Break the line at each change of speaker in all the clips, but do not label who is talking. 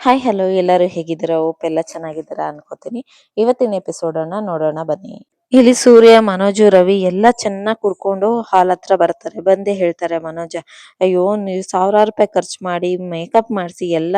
Hi hello ಎಲ್ಲರೂ ಹೇಗಿದ್ದೀರಾ? ಓಪ್ ಎಲ್ಲ ಚೆನ್ನಾಗಿದ್ದೀರಾ ಅನ್ಕೋತೀನಿ. ಇವತ್ತಿನ ಎಪಿಸೋಡ್ ಅನ್ನ ನೋಡೋಣ ಬನ್ನಿ. ಇಲ್ಲಿ ಸೂರ್ಯ ಮನೋಜು ರವಿ ಎಲ್ಲ ಚೆನ್ನಾಗಿ ಕುಡ್ಕೊಂಡು ಹಾಲ್ ಹತ್ರ ಬರ್ತಾರೆ. ಬಂದೇ ಹೇಳ್ತಾರೆ ಮನೋಜ ಅಯ್ಯೋ ನೀವು ಸಾವಿರಾರು ರೂಪಾಯಿ ಖರ್ಚು ಮಾಡಿ ಮೇಕಪ್ ಮಾಡಿಸಿ ಎಲ್ಲ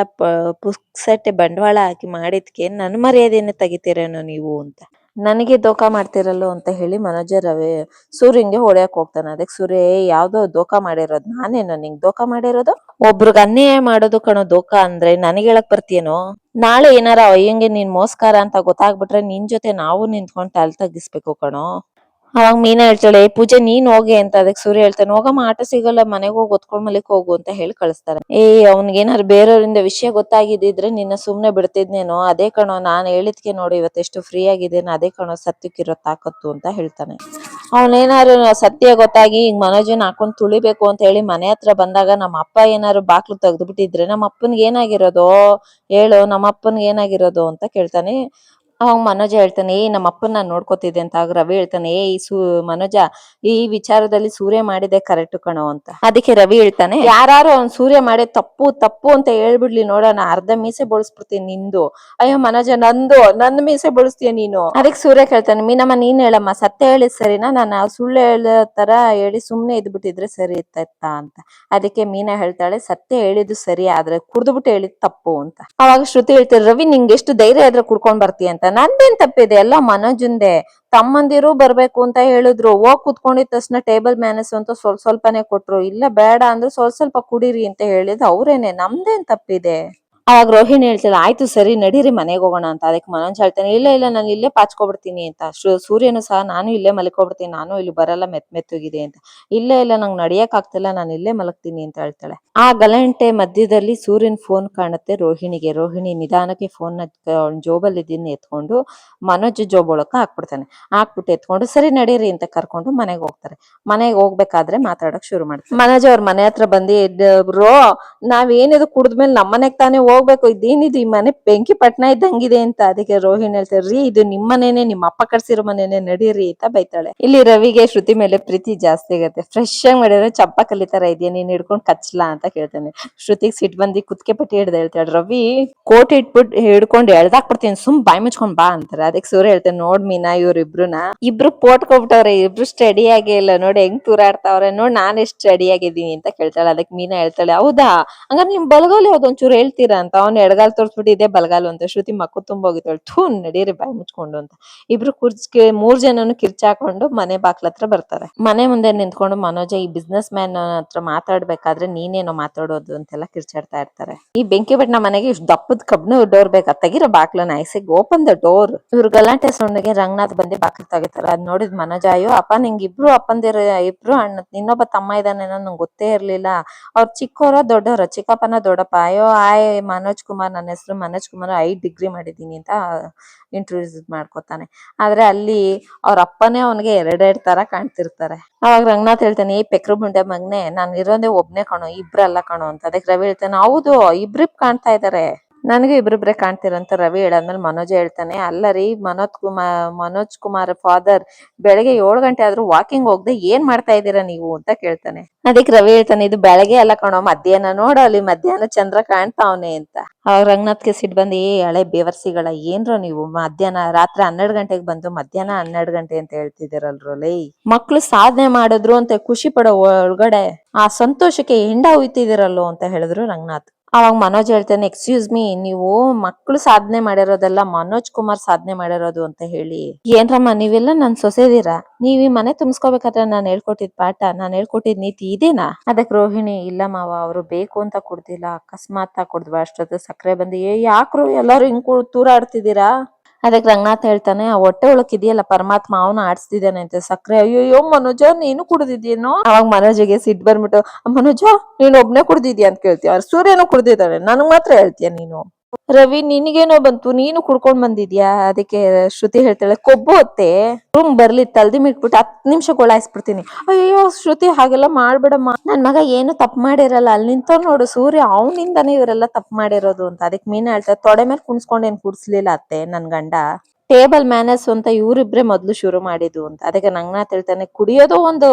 ಪುಕ್ಸಟ್ಟೆ ಬಂಡವಾಳ ಹಾಕಿ ಮಾಡಿದ್ಕೆ ನನ್ನ ಮರ್ಯಾದೆನ ತೆಗಿತೀರೇನೋ ನೀವು ಅಂತ. ನನಗೆ ದೋಖಾ ಮಾಡ್ತಿರಲ್ಲೋ ಅಂತ ಹೇಳಿ ಮನೋಜ ರವಿ ಸೂರ್ಯಂಗೆ ಹೊಡೆಯಕ್ ಹೋಗ್ತಾನೆ. ಅದಕ್ಕೆ ಸೂರ್ಯ "ಏ, ಯಾವ್ದೋ ದೋಖಾ ಮಾಡಿರೋದು ನಾನೇನೋ ನಿಂಗೆ ದೋಖಾ ಮಾಡಿರೋದು? ಒಬ್ರಿಗೆ ಅನ್ಯಾಯ ಮಾಡೋದು ಕಣೋ ದೋಖ ಅಂದ್ರೆ ನನಗೆ ಹೇಳಕ್ ಬರ್ತೀಯೇನೋ? ನಾಳೆ ಏನಾರ ಅಯ್ಯಂಗೆ ನಿನ್ ಮೋಸ್ಕಾರ ಅಂತ ಗೊತ್ತಾಗ್ಬಿಟ್ರೆ ನಿನ್ ಜೊತೆ ನಾವು ನಿಂತ್ಕೊಂಡು ತಲೆ ತಗ್ಗಿಸ್ಬೇಕು ಕಣೋ. ಅವಾಗ ಮೀನಾ ಹೇಳ್ತಾಳೆ "ಏ, ಪೂಜೆ ನೀನ್ ಹೋಗಿ ಅಂತ. ಅದಕ್ಕೆ ಸೂರ್ಯ ಹೇಳ್ತಾನೆ ಹೋಗಮ್ಮ ಆಟ ಸಿಗಲ್ಲ ಮನೆಗೆ ಹೋಗಿ ಒತ್ಕೊಂಡ್ ಮಲಿಕ್ ಹೋಗು ಅಂತ ಹೇಳಿ ಕಳಿಸ್ತಾರೆ. ಏ ಅವ್ನಿಗೇನಾರು ಬೇರೆಯವರಿಂದ ವಿಷಯ ಗೊತ್ತಾಗಿದ್ದಿದ್ರೆ ನಿನ್ನ ಸುಮ್ನೆ ಬಿಡ್ತಿದ್ನೇನೋ? ಅದೇ ಕಣೋ ನಾನ್ ಹೇಳಿದ್ಕೆ ನೋಡು ಇವತ್ತೆಷ್ಟು ಫ್ರೀ ಆಗಿದ್ದೇನೆ ಅದೇ ಕಣೋ ಸತ್ಯಕ್ಕಿರೋ ತಾಕತ್ತು ಅಂತ ಹೇಳ್ತಾನೆ. ಅವನೇನಾರು ಸತ್ಯ ಗೊತ್ತಾಗಿ ಹಿಂಗ್ ಮನೋಜನ್ ಹಾಕೊಂಡ್ ತುಳಿಬೇಕು ಅಂತ ಹೇಳಿ ಮನೆ ಹತ್ರ ಬಂದಾಗ ನಮ್ಮ ಅಪ್ಪ ಏನಾರು ಬಾಕ್ಲು ತೆಗ್ದು ಬಿಟ್ಟಿದ್ರೆ ನಮ್ಮ ಅಪ್ಪನ್ಗೆ ಏನಾಗಿರೋದು? ಹೇಳು, ನಮ್ಮ ಅಪ್ಪನ್ಗೆ ಏನಾಗಿರೋದು ಅಂತ ಕೇಳ್ತಾನೆ. ಅವಾಗ ಮನೋಜ ಹೇಳ್ತಾನೆ, ಏ ನಮ್ಮ ಅಪ್ಪನ ನಾನು ನೋಡ್ಕೋತಿದ್ದೆ ಅಂತ. ಆಗ ರವಿ ಹೇಳ್ತಾನೆ, ಏ, ಈ ಸೂ, ಮನೋಜ, ಈ ವಿಚಾರದಲ್ಲಿ ಸೂರ್ಯ ಮಾಡಿದೆ ಕರೆಕ್ಟ್ ಕಣೋ ಅಂತ. ಅದಕ್ಕೆ ರವಿ ಹೇಳ್ತಾನೆ ಯಾರು ಅವ್ನ್ ಸೂರ್ಯ ಮಾಡಿ ತಪ್ಪು ತಪ್ಪು ಅಂತ ಹೇಳ್ಬಿಡ್ಲಿ ನೋಡೋಣ ಅರ್ಧ ಮೀಸೆ ಬಳಸ್ಬಿಡ್ತೀನಿ ನಿಂದು. ಅಯ್ಯೋ ಮನೋಜ, ನಂದು, ನಂದ್ ಮೀಸೆ ಬಳಸ್ತೀಯ ನೀನು? ಅದಕ್ಕೆ ಸೂರ್ಯ ಕೇಳ್ತಾನೆ, ಮೀನಮ್ಮ, ನೀನ್ ಹೇಳಮ್ಮ, ಸತ್ಯ ಹೇಳಿದ್ ಸರಿನಾ? ನಾನು ಸುಳ್ಳು ಹೇಳೋ ತರ ಹೇಳಿ ಸುಮ್ನೆ ಇದ್ಬಿಟ್ಟಿದ್ರೆ ಸರಿ ಇತ್ತ ಅಂತ. ಅದಕ್ಕೆ ಮೀನಾ ಹೇಳ್ತಾಳೆ, ಸತ್ಯ ಹೇಳಿದ್ದು ಸರಿ, ಆದ್ರೆ ಕುಡ್ದುಬಿಟ್ಟು ಹೇಳಿದ್ ತಪ್ಪು ಅಂತ. ಅವಾಗ ಶ್ರುತಿ ಹೇಳ್ತಾರೆ ರವಿ ನಿಂಗೆ ಎಷ್ಟು ಧೈರ್ಯ ಆದ್ರೆ ಕುಡ್ಕೊಂಡ್ ಬರ್ತೀಯ ಅಂತ? ನಂದೇನ್ ತಪ್ಪಿದೆ? ಎಲ್ಲ ಮನೋಜಂದೆ. ತಮ್ಮಂದಿರು ಬರ್ಬೇಕು ಅಂತ ಹೇಳಿದ್ರು. ಹೋಗ್ ಕುತ್ಕೊಂಡಿದ ತಕ್ಷಣ ಟೇಬಲ್ ಮ್ಯಾನೇಜ್ ಅಂತ ಸ್ವಲ್ಪ ಸ್ವಲ್ಪನೇ ಕೊಟ್ರು. ಇಲ್ಲ, ಬೇಡ ಅಂದ್ರೆ ಸ್ವಲ್ಪ ಸ್ವಲ್ಪ ಕುಡೀರಿ ಅಂತ ಹೇಳಿದ್ ಅವ್ರೇನೆ. ನಮ್ದೇನ್ ತಪ್ಪಿದೆ? ಅವಾಗ ರೋಹಿಣಿ ಹೇಳ್ತಾಳೆ ಆಯ್ತು ಸರಿ, ನಡೀರಿ ಮನೆಗೆ ಹೋಗೋಣ ಅಂತ. ಅದಕ್ಕೆ ಮನೋಜ್ ಹೇಳ್ತಾನೆ, ಇಲ್ಲ ಇಲ್ಲ, ನಾನು ಇಲ್ಲೇ ಪಾಚ್ಕೊಬಿಡ್ತೀನಿ ಅಂತ. ಸೂರ್ಯನು ಸಹ ನಾನು ಇಲ್ಲೇ ಮಲ್ಕೊಬಿಡ್ತೀನಿ, ನಾನು ಇಲ್ಲಿ ಬರಲ್ಲ, ಮೆತ್, ಮೆತ್ತಗಿದೆ ಅಂತ. ಇಲ್ಲ ಇಲ್ಲ, ನಂಗೆ ನಡಿಯಕ್ ಆಗ್ತಿಲ್ಲ ನಾನು ಇಲ್ಲೇ ಮಲಗ್ತೀನಿ, ಅಂತ ಹೇಳ್ತಾಳೆ. ಆ ಗಲಂಟೆ ಮಧ್ಯದಲ್ಲಿ ಸೂರ್ಯನ್ ಫೋನ್ ಕಾಣುತ್ತೆ ರೋಹಿಣಿಗೆ. ರೋಹಿಣಿ ನಿಧಾನಕ್ಕೆ ಫೋನ್ ಜೋಬಲ್ಲಿ ಇದನ್ನ ಎತ್ಕೊಂಡು ಮನೋಜ್ ಜೋಬ್ ಒಳಕ ಹಾಕ್ಬಿಡ್ತಾನೆ. ಹಾಕ್ಬಿಟ್ಟು ಎತ್ಕೊಂಡು, ಸರಿ, ನಡೀರಿ, ಅಂತ ಕರ್ಕೊಂಡು ಮನೆಗೆ ಹೋಗ್ತಾರೆ. ಮನೆಗೆ ಹೋಗ್ಬೇಕಾದ್ರೆ ಮಾತಾಡಕ್ ಶುರು ಮಾಡ್ತಾರೆ. ಮನೋಜ್ ಅವ್ರ ಮನೆ ಹತ್ರ ಬಂದು ಬ್ರೋ ನಾವೇನಿದು ಕುಡಿದ್ಮೇಲೆ ನಮ್ಮ ಮನೆಗ್ ತಾನೇ ಹೋಗ್ಬೇಕು, ಇದೇನಿದು ಈ ಮನೆ ಬೆಂಕಿ ಪಟ್ನ ಇದ್ದಂಗಿದೆ ಅಂತ ಅದಕ್ಕೆ ರೋಹಿಣಿ ಹೇಳ್ತಾರೆ, ರೀ ಇದು ನಿಮ್ ಮನೇನೆ, ನಿಮ್ಮ ಅಪ್ಪ ಕಟ್ಸಿರೋ ಮನೇನೆ ನಡೀರಿ ಅಂತ ಬೈತಾಳೆ. ಇಲ್ಲಿ ರವಿಗೆ ಶ್ರುತಿ ಮೇಲೆ ಪ್ರೀತಿ ಜಾಸ್ತಿ ಆಗತ್ತೆ. ಫ್ರೆಶ್ ಆಗಿ ಮಾಡಿದ್ರೆ ಚಪ್ಪ ಕಲಿತಾರ ಇದೆಯಾ, ನೀನ್ ಹಿಡ್ಕೊಂಡ್ ಕಚ್ಲಾ ಅಂತ ಕೇಳ್ತಾನೆ. ಶ್ರುತಿಗ್ ಸಿಟ್ ಬಂದಿ ಕುತ್ಕೆ ಪಟ್ಟಿ ಹಿಡ್ದ ಹೇಳ್ತಾಳೆ, ರವಿ, ಕೋಟ್ ಇಟ್ಬಿಟ್ಟು ಹಿಡ್ಕೊಂಡು ಎಳ್ದಾಕ್ಬಿಡ್ತೀನಿ, ಸುಮ್ ಬಾಯ್ ಮುಚ್ಕೊಂಡ್ ಬಾ ಅಂತಾರೆ. ಅದಕ್ಕೆ ಸೂರ್ಯ ಹೇಳ್ತಾನೆ, ನೋಡ್ ಮೀನಾ ಇವ್ರಿಬ್ರುನ ಇಬ್ರು ಪೋಟ್ಕೊಬಿಟ್ಟವ್ರೆ ಇಬ್ರು ಸ್ಟಡಿ ಆಗೇ ಇಲ್ಲ, ನೋಡಿ ಹೆಂಗ್ ತೂರಾಡ್ತಾವ್ರೆ, ನೋಡ್ ನಾನ್ ಎಷ್ಟ್ ಸ್ಟಡಿ ಆಗಿದ್ದೀನಿ, ಅಂತ ಕೇಳ್ತಾಳೆ. ಅದಕ್ಕೆ ಮೀನಾ ಹೇಳ್ತಾಳೆ, ಹೌದಾ? ಹಂಗಾರೆ ನಿಮ್ ಬಲಗೋಲಿ ಯಾವ್ದೊಂಚೂರು ಹೇಳ್ತೀರಾ? ಅಂತ ಅವ್ನ್ ಎಡಗಾಲ್ ತೋರ್ಸ್ಬಿಟ್ಟು ಇದೇ ಬಲಗಾಲು ಅಂತ. ಶ್ರುತಿ ಮಕ್ಕು ತುಂಬ ಥೂ, ನಡೀರಿ, ಬಾಯಿ ಮುಚ್ಕೊಂಡು ಅಂತ. ಇಬ್ರು ಕುರ್ಚಿ ಮೂರ್ ಜನನು ಕಿರ್ಚಾಕೊಂಡು ಮನೆ ಬಾಕ್ಲ ಹತ್ರ ಬರ್ತಾರೆ. ಮನೆ ಮುಂದೆ ನಿಂತ್ಕೊಂಡು ಮನೋಜ, ಈ ಬಿಸ್ನೆಸ್ ಮ್ಯಾನ್ ಹತ್ರ ಮಾತಾಡ್ಬೇಕಾದ್ರೆ ನೀನೇನೋ ಮಾತಾಡೋದು ಅಂತೆಲ್ಲ ಕಿರ್ಚಾಡ್ತಾ ಇರ್ತಾರೆ. ಈ ಬೆಂಕಿ ಬಟ್ನ ಮನೆಗೆ ಇಷ್ಟು ದಪ್ಪದ ಕಬ್ನ ಡೋರ್ ಬೇಕಾ ತೆಗಿರೋ ಬಾಕ್ಲನ್ನ ಐಸಿಗ್ ಓಪನ್ ದ ಡೋರ್. ಇವ್ರು ಗಲಾಟೆ ಸೌಂಡ್ಗೆ ರಂಗನಾಥ್ ಬಂದಿ ಬಾಕ್ಲ ತೆಗಿತಾರೆ. ಅದ್ ನೋಡಿದ್ ಮನೋಜ, ಅಯ್ಯೋ, ಅಪ್ಪ, ನಿಂಗೆ ಇಬ್ರು ಅಪ್ಪಂದಿರ, ಇಬ್ರು ಅಣ್ಣ, ಇನ್ನೊಬ್ಬ ತಮ್ಮ ಇದ್ದಾನೆ ನಂಗೆ ಗೊತ್ತೇ ಇರ್ಲಿಲ್ಲ. ಅವ್ರ ಚಿಕ್ಕವರ ದೊಡ್ಡವರ ಚಿಕ್ಕಪ್ಪನ ದೊಡ್ಡಪ್ಪ. ಅಯ್ಯೋ, ಆಯ್ ಮನೋಜ್ ಕುಮಾರ್, ನನ್ನ ಹೆಸರು ಮನೋಜ್ ಕುಮಾರ್ ಐ ಡಿಗ್ರಿ ಮಾಡಿದ್ದೀನಿ ಅಂತ ಇಂಟ್ರೊಡ್ಯೂಸ್ ಮಾಡ್ಕೊತಾನೆ. ಆದ್ರೆ ಅಲ್ಲಿ ಅವ್ರ ಅಪ್ಪನೇ ಅವನಿಗೆ ಎರಡೆರಡ್ ತರ ಕಾಣ್ತಿರ್ತಾರೆ. ಅವಾಗ ರಂಗನಾಥ್ ಹೇಳ್ತಾನೆ ಈ ಪೆಕ್ರು ಮುಂಡೆ ಮಗ್ನೆ, ನಾನ್ ಇರೋದೇ ಒಬ್ನೇ ಕಣೋ, ಇಬ್ರಲ್ಲ ಕಣೋ ಅಂತ. ಅದಕ್ಕೆ ರವಿ ಹೇಳ್ತಾನೆ, ಹೌದು ಇಬ್ರಿಬ್ ಕಾಣ್ತಾ ಇದಾರೆ. ನನಗೂ ಇಬ್ರಿಬ್ರೆ ಕಾಣ್ತಿರಂತ ರವಿ ಹೇಳಾದ್ಮೇಲೆ ಮನೋಜ ಹೇಳ್ತಾನೆ ಅಲ್ಲ ರೀ ಮನೋಜ್ ಕುಮಾರ್ ಮನೋಜ್ ಕುಮಾರ್ ಫಾದರ್ ಬೆಳಗ್ಗೆ ಏಳು ಗಂಟೆ ಆದ್ರೂ ವಾಕಿಂಗ್ ಹೋಗದೆ ಏನ್ ಮಾಡ್ತಾ ಇದ್ದೀರಾ ನೀವು? ಅಂತ ಕೇಳ್ತಾನೆ. ಅದಕ್ಕೆ ರವಿ ಹೇಳ್ತಾನೆ, ಇದು ಬೆಳಗ್ಗೆ ಅಲ್ಲ ಕಣೋ, ಮಧ್ಯಾಹ್ನ ನೋಡೋ, ಅಲ್ಲಿ ಮಧ್ಯಾಹ್ನ ಚಂದ್ರ ಕಾಣ್ತಾವನೆ ಅಂತ. ಅವಾಗ ರಂಗನಾಥ್ಗೆ ಸಿಟ್ ಬಂದು, ಏ, ಹಳೆ ಬೇವರ್ಸಿಗಳ, ಏನ್ರೋ ನೀವು? ಮಧ್ಯಾಹ್ನ ರಾತ್ರಿ ಹನ್ನೆರಡು ಗಂಟೆಗೆ ಬಂದು ಮಧ್ಯಾಹ್ನ ಹನ್ನೆರಡು ಗಂಟೆ ಅಂತ ಹೇಳ್ತಿದ್ದೀರಲ್ರೋ, ಲೈ? ಮಕ್ಳು ಸಾಧನೆ ಮಾಡಿದ್ರು ಅಂತ ಖುಷಿ ಪಡೋ ಒಳಗಡೆ ಆ ಸಂತೋಷಕ್ಕೆ ಹೆಂಡ ಹೋಯ್ತಿದ್ದೀರಲ್ಲೋ ಅಂತ ಹೇಳಿದ್ರು ರಂಗನಾಥ್. ಅವಾಗ ಮನೋಜ್ ಹೇಳ್ತಾನೆ ಎಕ್ಸ್ಕ್ಯೂಸ್ ಮೀ ನೀವು ಮಕ್ಕಳು ಸಾಧನೆ ಮಾಡಿರೋದಲ್ಲ, ಮನೋಜ್ ಕುಮಾರ್ ಸಾಧನೆ ಮಾಡಿರೋದು ಅಂತ ಹೇಳಿ. ಏನ್ರಮ್ಮ, ನೀವೆಲ್ಲ ನನ್ ಸೊಸೆದಿರಾ? ನೀವ್ ಈ ಮನೆ ತುಂಬಿಸ್ಕೋಬೇಕಾದ್ರೆ ನಾನು ಹೇಳ್ಕೊಟ್ಟಿದ್ ಪಾಠ, ನಾನು ಹೇಳ್ಕೊಟ್ಟಿದ್ ನೀತಿ ಇದೇನಾ? ಅದಕ್ ರೋಹಿಣಿ, ಇಲ್ಲ ಮಾವ, ಅವರು ಬೇಕು ಅಂತ ಕುಡ್ದಿಲ್ಲ ಅಕಸ್ಮಾತ್ ಕೊಡ್ದ್ವಾ, ಅಷ್ಟೊತ್ತು ಸಕ್ಕರೆ ಬಂದು, ಏ, ಯಾಕ್ರು ಎಲ್ಲಾರು ಹಿಂಗ್ ತೂರಾಡ್ತಿದ್ದೀರಾ? ಅದಕ್ಕೆ ರಂಗನಾಥ್ ಹೇಳ್ತಾನೆ, ಆ ಹೊಟ್ಟೆ ಒಳಕ್ ಇದೆಯಲ್ಲ ಪರಮಾತ್ಮ ಅವನು ಆಡಿಸ್ತಿದ್ದಾನೆ ಅಂತ. ಸಕ್ಕರೆ ಅಯ್ಯೋಯ್ಯೋ ಮನೋಜ, ನೀನು ಕುಡ್ದಿದ್ಯೇನೋ ಅವಾಗ ಮನೋಜಿಗೆ ಸಿಟ್ಟು ಬಂದ್ಬಿಟ್ಟು ಮನೋಜ, ನೀನು ಒಬ್ನೇ ಕುಡ್ದಿದ್ಯಾ ಅಂತ ಕೇಳ್ತೀಯ. ಸೂರ್ಯನು ಕುಡ್ದಿದ್ದಾನೆ. ನನಗ್ ಮಾತ್ರ ಹೇಳ್ತೀಯ ನೀನು. ರವಿ, ನಿನಗೇನೋ ಬಂತು? ನೀನು ಕುಡ್ಕೊಂಡ್ ಬಂದಿದ್ಯಾ? ಅದಕ್ಕೆ ಶ್ರುತಿ ಹೇಳ್ತಾಳೆ, ಕೊಬ್ಬು ಹೊತ್ತೆ ರೂಮ್ ಬರ್ಲಿ, ತಲ್ದಿ ಮಿಟ್ಬಿಟ್ಟು ಹತ್ ನಿಮಿಷ ಗೋಳಾಯಿಸ್ಬಿಡ್ತೀನಿ. ಅಯ್ಯೋ ಶ್ರುತಿ, ಹಾಗೆಲ್ಲ ಮಾಡ್ಬೇಡಮ್ಮ. ನನ್ ಮಗ ಏನು ತಪ್ಪು ಮಾಡಿರಲ್ಲ. ಅಲ್ಲಿ ನಿಂತ ನೋಡು, ಸೂರ್ಯ ಅವನಿಂದಾನೇ ಇವರೆಲ್ಲ ತಪ್ಪು ಮಾಡಿರೋದು ಅಂತ. ಅದಕ್ಕೆ ಮೀನಾ ಹೇಳ್ತಾರೆ ತೊಡೆ ಮೇಲೆ ಕುಣಿಸ್ಕೊಂಡು ಏನ್ ಕುಡ್ಸ್ಲಿಲ್ಲ ಅತ್ತೆ, ನನ್ ಗಂಡ. ಟೇಬಲ್ ಮ್ಯಾನರ್ಸ್ ಅಂತ ಇವರಿಬ್ರೆ ಮೊದ್ಲು ಶುರು ಮಾಡಿದ್ದು ಅಂತ. ಅದಕ್ಕೆ ನಂಗ್ನಾ ಹೇಳ್ತಾನೆ, ಕುಡಿಯೋದು ಒಂದು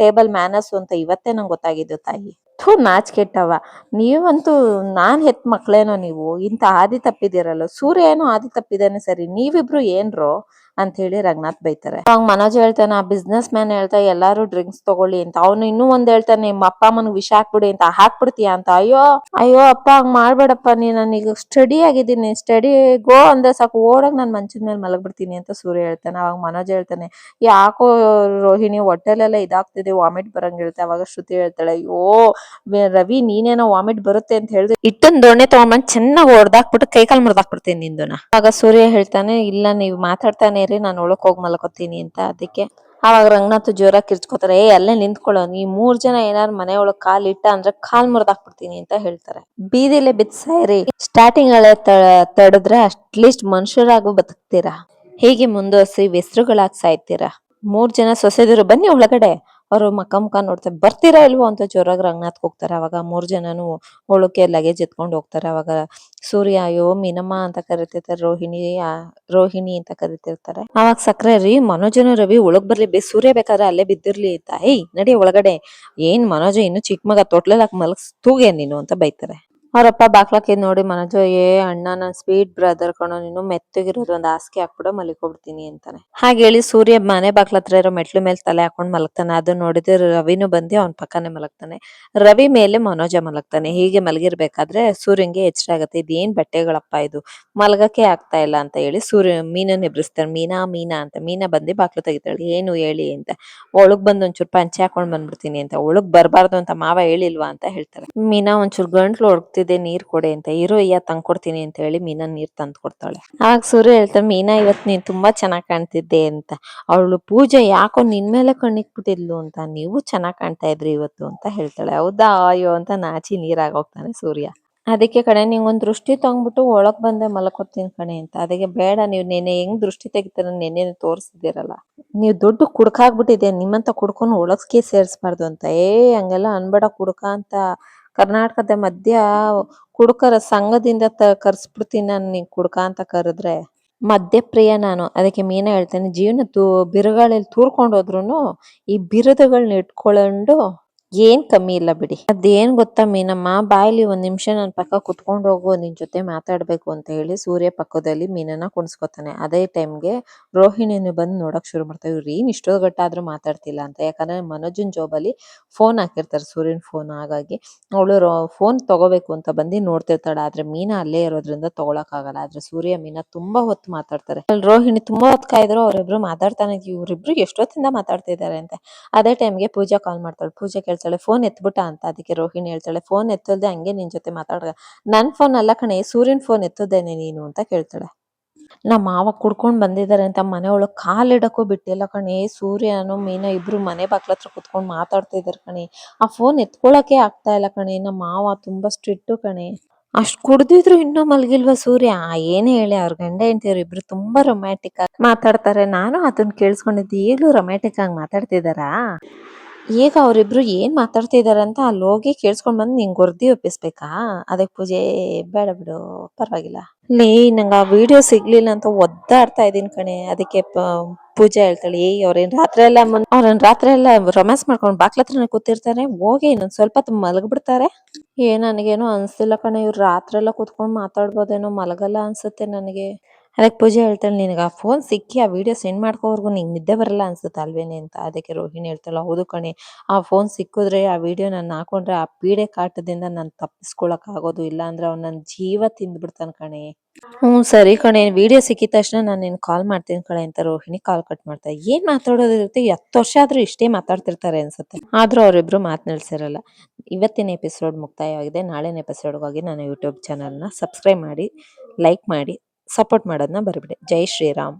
ಟೇಬಲ್ ಮ್ಯಾನರ್ಸ್ ಅಂತ ಇವತ್ತೇ ನಂಗೆ ಗೊತ್ತಾಗಿದ್ದು ತಾಯಿ. ಥೂ ನಾಚ್ಕೆಟ್ಟವ ನೀವಂತೂ ನಾನ್ ಹೆತ್ ಮಕ್ಳೇನೋ ನೀವು ಇಂತ ಹಾದಿ ತಪ್ಪಿದಿರಲ್ಲ ಸೂರ್ಯ ಏನೋ ಹಾದಿ ತಪ್ಪಿದಾನೆ ಸರಿ, ನೀವಿಬ್ರು ಏನ್ರೋ ಅಂತ ಹೇಳಿ ರಂಗನಾಥ್ ಬೈತಾರೆ. ಅವಾಗ ಮನೋಜ್ ಹೇಳ್ತಾನೆ ಆ ಬಿಸ್ನೆಸ್ ಮ್ಯಾನ್ ಹೇಳ್ತಾ, ಎಲ್ಲಾರು ಡ್ರಿಂಕ್ಸ್ ತಗೊಳ್ಳಿ ಅಂತ. ಅವನು ಇನ್ನೂ ಒಂದ್ ಹೇಳ್ತಾನೆ, ನಿಮ್ಮ ಅಪ್ಪ ಅಮ್ಮನಿಗೆ ವಿಷ ಹಾಕ್ಬಿಡಿ ಅಂತ. ಹಾಕ್ಬಿಡ್ತೀಯ ಅಂತ. ಅಯ್ಯೋ ಅಯ್ಯೋ ಅಪ್ಪ, ಹಂಗ್ ಮಾಡ್ಬೇಡಪ್ಪ. ನೀ ನಾನೀಗ ಸ್ಟಡಿ ಆಗಿದ್ದೀನಿ. ಸ್ಟಡಿ ಗೋ ಅಂದ್ರೆ ಸಾಕು. ಓಡೋಗ್ ನಾನ್ ಮಂಚದ ಮೇಲೆ ಮಲಗ್ಬಿಡ್ತೀನಿ ಅಂತ ಸೂರ್ಯ ಹೇಳ್ತಾನೆ. ಅವಾಗ ಮನೋಜ್ ಹೇಳ್ತಾನೆ, ಯಾಕೋ ರೋಹಿಣಿ, ಹೊಟ್ಟೆಲೆಲ್ಲ ಇದಾಗ್ತಿದೆ, ವಾಮಿಟ್ ಬರಂಗಿರುತ್ತೆ. ಅವಾಗ ಶ್ರುತಿ ಹೇಳ್ತಾಳೆ, ಅಯ್ಯೋ ರವಿ, ನೀನೇನೋ ವಾಮಿಟ್ ಬರುತ್ತೆ ಅಂತ ಹೇಳಿದ್ರೆ ಇಟ್ಟನ್ ದೊಣ್ಣೆ ತಗೊಂಬಂದ್ ಚೆನ್ನಾಗಿ ಹೊಡ್ದಾಕ್ಬಿಟ್ಟು ಕೈಕಾಲ್ ಮುರ್ದಾಕ್ಬಿಡ್ತೀನಿ ನಿಂದುನ. ಆಗ ಸೂರ್ಯ ಹೇಳ್ತಾನೆ, ಇಲ್ಲ, ನೀವ್ ಮಾತಾಡ್ತಾನೆ ಇರಿ ನಾನು ಒಳಕ್ ಹೋಗಿ ಮಲ್ಕೋತೀನಿ ಅಂತ. ಅದಕ್ಕೆ ಅವಾಗ ರಂಗನಾಥ್ ಜೋರ ಕಿರ್ಚ್ಕೋತಾರೆ, ಏ, ಅಲ್ಲೇ ನಿಂತ್ಕೊಳ್ಳೋ, ನೀ ಮೂರ್ ಜನ ಏನಾರು ಮನೆ ಒಳಗ್ ಕಾಲ್ ಇಟ್ಟ ಅಂದ್ರೆ ಕಾಲ್ ಮುರ್ದಾಕ್ಬಿಡ್ತೀನಿ ಅಂತ ಹೇಳ್ತಾರೆ. ಬೀದಿಲೆ ಬಿತ್ಸಾಯ್ರಿ ಸ್ಟಾರ್ಟಿಂಗ್ ಅಲ್ಲೇ ತಡದ್ರೆ ತಡೆದ್ರೆ ಅಟ್ಲೀಸ್ಟ್ ಮನುಷ್ಯರಾಗೂ ಬದುಕ್ತೀರಾ? ಹೀಗೆ ಮುಂದುವರಿಸಿ ಹೆಸರುಗಳಾಗಿ ಸಾಯ್ತೀರಾ? ಮೂರ್ ಜನ ಸೊಸೆದಿರು, ಬನ್ನಿ ಒಳಗಡೆ. ಅವರು ಮಕ್ಕ ಮುಖ ನೋಡ್ತಾರೆ ಬರ್ತೀರಾ ಇಲ್ವೋ ಅಂತ ಜೋರಾಗಿ ರಂಗನಾಥ್ ಹೋಗ್ತಾರೆ ಅವಾಗ ಮೂರ್ ಜನನು ಒಳಕ್ಕೆ ಲಗೇಜ್ ಎತ್ಕೊಂಡು ಹೋಗ್ತಾರೆ. ಅವಾಗ ಸೂರ್ಯ, ಅಯ್ಯೋ, ಮೀನಮ್ಮ ಅಂತ ಕರಿತಿರ್ತಾರೆ, ರೋಹಿಣಿ ರೋಹಿಣಿ ಅಂತ ಕರಿತಿರ್ತಾರೆ. ಅವಾಗ ಸಕ್ಕರೆ ರೀ, ಮನೋಜನು ರವಿ ಒಳಗ್ ಬರ್ಲಿ, ಬೇ, ಸೂರ್ಯ ಬೇಕಾದ್ರೆ ಅಲ್ಲೇ ಬಿದ್ದಿರ್ಲಿ ಅಂತ ಏಯ್ ನಡಿ ಒಳಗಡೆ. ಏನ್ ಮನೋಜ, ಇನ್ನು ಚಿಕ್ಕ ಮಗ ತೊಟ್ಲಲ್ಲಿ ಹಾಕಿ ಮಲಗ್ಸ್, ತೂಗೇನ್ ನೀನು ಅಂತ ಬೈತಾರೆ. ಅವ್ರಪ್ಪ ಬಾಕ್ಲಾಕಿ ನೋಡಿ ಮನೋಜ, ಏ ಅಣ್ಣ, ನನ್ ಸ್ವೀಟ್ ಬ್ರದರ್ ಕಣೋ, ನೀನು ಮೆತ್ತಗಿರೋದು, ಒಂದು ಹಾಸಿಗೆ ಹಾಕ್ಬಿಡ ಮಲಿಕೋಬಿಡ್ತೀನಿ ಅಂತಾನೆ. ಹಾಗೆ ಹೇಳಿ ಸೂರ್ಯ ಮನೆ ಬಾಕ್ಲ ಹತ್ರ ಇರೋ ಮೆಟ್ಲು ಮೇಲೆ ತಲೆ ಹಾಕೊಂಡ್ ಮಲಗ್ತಾನೆ. ಅದನ್ನ ನೋಡಿದ್ರೆ ರವಿನು ಬಂದು ಅವ್ನ ಪಕ್ಕನೆ ಮಲಗ್ತಾನೆ. ರವಿ ಮೇಲೆ ಮನೋಜ ಮಲಗ್ತಾನೆ. ಹೀಗೆ ಮಲಗಿರ್ಬೇಕಾದ್ರೆ ಸೂರ್ಯಂಗೆ ಎಚ್ಚರ ಆಗತ್ತೆ. ಇದೇನ್ ಬಟ್ಟೆಗಳಪ್ಪ ಇದು? ಮಲಗಕ್ಕೆ ಆಗ್ತಾ ಇಲ್ಲ ಅಂತ ಹೇಳಿ ಸೂರ್ಯ ಮೀನನ್ ಎಬ್ರಿಸ್ತಾನೆ. ಮೀನಾ ಮೀನಾ, ಅಂತ. ಮೀನಾ ಬಂದು ಬಾಕ್ಲು ತೆಗಿತಾಳೆ. ಏನು ಹೇಳಿ, ಅಂತ. ಒಳಗ್ ಬಂದ್ ಒಂಚೂರು ಪಂಚೆ ಹಾಕೊಂಡ್ ಬಂದ್ಬಿಡ್ತೀನಿ, ಅಂತ. ಒಳಗ್ ಬರಬಾರ್ದು ಅಂತ ಮಾವ ಹೇಳಿಲ್ವಾ, ಅಂತ ಹೇಳ್ತಾರೆ ಮೀನಾ ಒಂಚೂರು ಗಂಟ್ಲು ಒಡ್ತಿದೆ ನೀರ್ ಕೊಡೆ ಅಂತ. ಇರೋ ಅಯ್ಯ ತಂದ್ಕೊಡ್ತೀನಿ ಅಂತ ಹೇಳಿ ಮೀನಾ ನೀರ್ ತಂದ್ ಕೊಡ್ತಾಳೆ. ಆಗ ಸೂರ್ಯ ಹೇಳ್ತಾನೆ ಮೀನಾ, ಇವತ್ ನೀನ್ ತುಂಬಾ ಚೆನ್ನಾಗ್ ಕಾಣ್ತಿದ್ದೆ ಅಂತ. ಅವಳು, ಪೂಜೆ, ಯಾಕೋ ನಿನ್ ಮೇಲೆ ಕಣ್ಣಿಕ್ಬಿಟ್ಟಿದ್ಲು ಅಂತ. ನೀವು ಚೆನ್ನಾಗ್ ಕಾಣ್ತಾ ಇದ್ರಿ ಇವತ್ತು ಅಂತ ಹೇಳ್ತಾಳೆ. ಹೌದಾ, ಅಯ್ಯೋ ಅಂತ ನಾಚಿ ನೀರಾಗ ಹೋಗ್ತಾನೆ ಸೂರ್ಯ. ಅದಕ್ಕೆ ಕಣೆ ನಿಂಗೊಂದು ದೃಷ್ಟಿ ತಗೊಂಡ್ಬಿಟ್ಟು ಒಳಗ್ ಬಂದೆ ಮಲ್ಕೊತೀನಿ ಕಣೆ ಅಂತ. ಅದಕ್ಕೆ, ಬೇಡ, ನೀವು ನೆನೆ ಹೆಂಗ್ ದೃಷ್ಟಿ ತೆಗಿತಾರ ನೆನೆ ತೋರಿಸಿದಿರಲ್ಲ ನೀವು ದೊಡ್ಡ ಕುಡ್ಕಾಗ್ಬಿಟ್ಟಿದೆ, ನಿಮ್ಮಂತ ಕುಡ್ಕೊಂಡು ಒಳಗ್ಸ್ಕೆ ಸೇರ್ಸ್ಬಾರ್ದು ಅಂತ. ಏ, ಹಂಗೆಲ್ಲ ಅನ್ಬೇಡ ಕುಡ್ಕ ಅಂತ ಕರ್ನಾಟಕದ ಮಧ್ಯ ಕುಡುಕರ ಸಂಘದಿಂದ ತ ಕರ್ಸ್ಬಿಡ್ತೀನಿ ನಾನು ನೀನು ಕುಡ್ಕ ಅಂತ ಕರೆದ್ರೆ. ಮದ್ಯಪ್ರಿಯ ನಾನು. ಅದಕ್ಕೆ ಮೀನ ಹೇಳ್ತೇನೆ ಜೀವನ ತು ಬಿರುಗಾಳಿಯಲ್ಲಿ ತೂರ್ಕೊಂಡು ಹೋದ್ರುನು ಈ ಬಿರುದುಗಳನ್ನ ಇಟ್ಕೊಂಡು ಏನ್ ಕಮ್ಮಿ ಇಲ್ಲ ಬಿಡಿ. ಅದೇನ್ ಗೊತ್ತಾ ಮೀನಮ್ಮ? ಬಾಯ್ಲಿ ಒಂದ್ ನಿಮಿಷ ನನ್ ಪಕ್ಕ ಕುತ್ಕೊಂಡು ಹೋಗು, ನಿನ್ ಜೊತೆ ಮಾತಾಡ್ಬೇಕು ಅಂತ ಹೇಳಿ ಸೂರ್ಯ ಪಕ್ಕದಲ್ಲಿ ಮೀನನ್ನ ಕುಣಿಸ್ಕೊತಾನೆ. ಅದೇ ಟೈಮ್ಗೆ ರೋಹಿಣಿನ ಬಂದು ನೋಡಕ್ ಶುರು ಮಾಡ್ತಾರೆ ಇವ್ರು, ಏನ್ ಇಷ್ಟೊಗಟ್ಟಾದ್ರೂ ಮಾತಾಡ್ತಿಲ್ಲ ಅಂತ? ಯಾಕಂದ್ರೆ ಮನೋಜನ್ ಜೋಬಲ್ಲಿ ಫೋನ್ ಹಾಕಿರ್ತಾರೆ, ಸೂರ್ಯನ್ ಫೋನ್ ಹಾಗಾಗಿ. ಅವಳು ಫೋನ್ ತಗೋಬೇಕು ಅಂತ ಬಂದು ನೋಡ್ತಿರ್ತಾಳೆ, ಆದ್ರೆ ಮೀನಾ ಅಲ್ಲೇ ಇರೋದ್ರಿಂದ ತಗೊಳಕ್ ಆಗಲ್ಲ ಆದ್ರೆ ಸೂರ್ಯ ಮೀನಾ ತುಂಬಾ ಹೊತ್ತು ಮಾತಾಡ್ತಾರೆ. ರೋಹಿಣಿ ತುಂಬಾ ಹೊತ್ತು ಕಾಯ್ದ್ರು, ಅವ್ರಿಬ್ರು ಮಾತಾಡ್ತಾನೆ, ಇವ್ರಿಬ್ರು ಎಷ್ಟೊತ್ತಿಂದ ಮಾತಾಡ್ತಿದ್ದಾರೆ ಅಂತ. ಅದೇ ಟೈಮ್ಗೆ ಪೂಜಾ ಕಾಲ್ ಮಾಡ್ತಾಳೆ. ಪೂಜಾ ಕೇಳ್ತಾಳೆ ಫೋನ್ ಎತ್ಬಿಟ್ಟ ಅಂತ. ಅದಕ್ಕೆ ರೋಹಿಣಿ ಹೇಳ್ತಾಳೆ, ಫೋನ್ ಎತ್ತಲ್ದೆ ಹಂಗೆ ನಿನ್ ಜೊತೆ ಮಾತಾಡ ನನ್ ಫೋನ್ ಅಲ್ಲ ಕಣೆ, ಸೂರ್ಯನ್ ಫೋನ್ ಎತ್ತದೇನೆ ನೀನು, ಅಂತ ಕೇಳ್ತಾಳೆ. ನಮ್ಮ ಮಾವ ಕುಡ್ಕೊಂಡ್ ಬಂದಿದ್ದಾರೆ ಅಂತ ಮನೆ ಒಳಗ್ ಕಾಲಿಡಕ್ಕೂ ಬಿಟ್ಟಿಲ್ಲ ಕಣೆ. ಸೂರ್ಯನು, ಮೀನ ಇಬ್ರು ಮನೆ ಬಾಗ್ಲ ಹತ್ರ ಕುತ್ಕೊಂಡ್ ಮಾತಾಡ್ತಾ ಇದಾರೆ ಕಣೆ. ಆ ಫೋನ್ ಎತ್ಕೊಳಕ್ಕೆ ಆಗ್ತಾ ಇಲ್ಲ ಕಣೆ. ನಮ್ಮ ಮಾವ ತುಂಬಾ ಸ್ಟ್ರಿಟ್ಟು ಕಣೆ. ಅಷ್ಟ್ ಕುಡ್ದಿದ್ರು ಇನ್ನೂ ಮಲ್ಗಿಲ್ವಾ ಸೂರ್ಯ? ಏನೇ ಹೇಳಿ, ಅವ್ರ ಗಂಡ ಹೆಂಡತಿಯವ್ರು ಇಬ್ರು ತುಂಬಾ ರೊಮ್ಯಾಂಟಿಕ್ ಆಗಿ ಮಾತಾಡ್ತಾರೆ. ನಾನು ಅದನ್ನ ಕೇಳಿಸ್ಕೊಂಡಿದ್ದೆ. ಈಗಲೂ ರೊಮ್ಯಾಂಟಿಕ್ ಆಗಿ ಮಾತಾಡ್ತಿದಾರಾ? ಈಗ ಅವರಿಬ್ರು ಏನ್ ಮಾತಾಡ್ತಿದಾರೆ ಅಂತ ಅಲ್ಲಿ ಹೋಗಿ ಕೇಳಿಸ್ಕೊಂಡ್ ಬಂದು ನಿಂಗೆ ಗುರ್ದಿ ಒಪ್ಪಿಸ್ಬೇಕಾ? ಅದಕ್ಕೆ ಪೂಜೆ ಬೇಡ ಬಿಡು, ಪರವಾಗಿಲ್ಲ. ಲೇ, ನಂಗೆ ಆ ವಿಡಿಯೋ ಸಿಗ್ಲಿಲ್ಲ ಅಂತ ಒದ್ದಾಡ್ತಾ ಇದೀನಿ ಕಣೆ. ಅದಕ್ಕೆ ಪೂಜೆ ಹೇಳ್ತಾಳೆ, ಏಯ್, ಅವ್ರೇನ್ ರಾತ್ರಿ ಎಲ್ಲ ಅವ್ರೇನ್ ರಾತ್ರಿ ಎಲ್ಲ ರೊಮ್ಯಾನ್ಸ್ ಮಾಡ್ಕೊಂಡು ಬಾಕ್ಲತ್ರ ಕೂತಿರ್ತಾರೆ. ಹೋಗಿ ಇನ್ನೊಂದ್ ಸ್ವಲ್ಪ ಮಲಗ್ಬಿಡ್ತಾರೆ. ಏ, ನನಗೇನು ಅನ್ಸಿಲ್ಲ ಕಣೆ, ಇವ್ರು ರಾತ್ರಿ ಎಲ್ಲ ಕೂತ್ಕೊಂಡ್ ಮಾತಾಡ್ಬೋದೇನೋ ಮಲಗಲ್ಲ ಅನ್ಸುತ್ತೆ ನನಗೆ. ಅದಕ್ಕೆ ಪೂಜೆ ಹೇಳ್ತಾಳೆ, ನಿನಗೆ ಆ ಫೋನ್ ಸಿಕ್ಕಿ ಆ ವಿಡಿಯೋ ಸೆಂಡ್ ಮಾಡ್ಕೋವರೆಗೂ ನಿಂಗೆ ನಿದ್ದೆ ಬರಲ್ಲ ಅನ್ಸುತ್ತೆ ಅಲ್ವೇನೆ? ಅಂತ ಅದಕ್ಕೆ ರೋಹಿಣಿ ಹೇಳ್ತಾಳೆ, ಹೌದು ಕಣೆ, ಆ ಫೋನ್ ಸಿಕ್ಕಿದ್ರೆ ಆ ವಿಡಿಯೋ ನಾನು ಹಾಕೊಂಡ್ರೆ ಆ ಪೀಡೆ ಕಾಟದಿಂದ ನಾನು ತಪ್ಪಿಸ್ಕೊಳಕ್ ಆಗೋದು ಇಲ್ಲ ಅಂದ್ರೆ ಅವ್ನು ನನ್ನ ಜೀವ ತಿಂದ್ಬಿಡ್ತಾನೆ ಕಣೆ. ಹ್ಞೂ, ಸರಿ ಕಣೆ ವಿಡಿಯೋ ಸಿಕ್ಕಿದ ತಕ್ಷಣ ನಾನು ನಿನ್ ಕಾಲ್ ಮಾಡ್ತೀನಿ ಕಣೆ ಅಂತ ರೋಹಿಣಿ ಕಾಲ್ ಕಟ್ ಮಾಡ್ತಾ, ಏನ್ ಮಾತಾಡೋದಿರುತ್ತೆ ಹತ್ತು ವರ್ಷ ಆದ್ರೂ ಇಷ್ಟೇ ಮಾತಾಡ್ತಿರ್ತಾರೆ ಅನ್ಸುತ್ತೆ. ಆದ್ರೂ ಮಾತು ನಡೆಸಿರಲ್ಲ. ಇವತ್ತಿನ ಎಪಿಸೋಡ್ ಮುಕ್ತಾಯವಾಗಿದೆ. ನಾಳಿನ ಎಪಿಸೋಡ್ಗಾಗಿ ನಾನು ಯೂಟ್ಯೂಬ್ ಚಾನಲ್ನ ಸಬ್ಸ್ಕ್ರೈಬ್ ಮಾಡಿ ಲೈಕ್ ಮಾಡಿ. ಸಪೋರ್ಟ್ ಮಾಡೋದನ್ನ ಬರಬೇಡಿ ಜೈ ಶ್ರೀರಾಮ್.